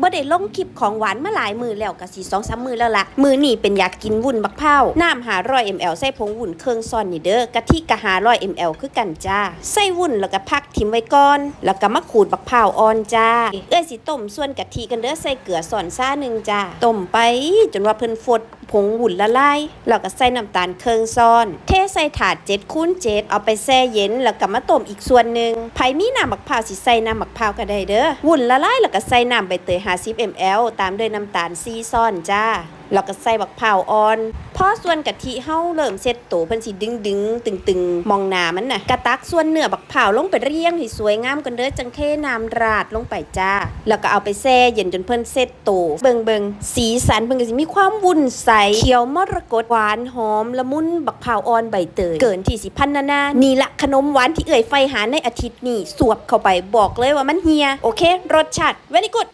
บ่ได้ลงคลิปของหวานมาหลายมือแล้วก็สิ2-3มือแล้วล่ะมือนี่เป็นอยากกินวุ้นบักเผาวน้ำหาร้อย ml ใส่ผงวุ้นเครื่องซ่อนนี่เด้อกะทิกะหาร้อย ml คือกันจ้า ใส่วุ้นแล้วก็พักทิ้งไว้ก่อน แล้วก็มาขูดบักเผาอ่อนจ้า เอ้ยสิต้มส่วนกะทิกันเด้อใส่เกลือส่อนซ่าหนึ่งจ้า ต้มไปจนว่าเพิ่นฟดผงวุ้นละลายแล้วก็ใส่น้ำตาลเครื่องซ่อน เทใส่ถาด7คูณ7เอาไปแช่เย็น แล้วก็มาต้มอีกส่วนหนึ่งไผมีน้ำบักพร้าวสิใส่น้ำบักพร้าวก็ได้เด้อวุ้นละลายแล้วก็ใส่น้ำใบเตย50 ml ตามด้วยน้ำตาล4ซ่อนจ้า แล้วก็ใส่บักพร้าอ่อนพอส่วนกะทิเฮาเริ่มเซ็ตโตเพิ่นสิดึงดึงตึงตึงมองหน้ามันน่ะกะตักส่วนเนื้อบักพร้าลงไปเรียงให้สวยงามกันเด้อจังเทน้ำราดลงไปจ้า แล้วก็เอาไปแช่เย็นจนเพิ่นเซ็ตโตเบิงเบิงสีสันเพิ่นก็สิมีความวุ่นใสเขียวมรกตหวานหอมละมุนบักพร้าอ่อนใบเตยเกินที่สิพันนานานี่ละขนมหวานที่เอ่ยไฟหาในอาทิตย์นี้สวบเข้าไปบอกเลยว่ามันเฮีย โอเค รสชาติ very good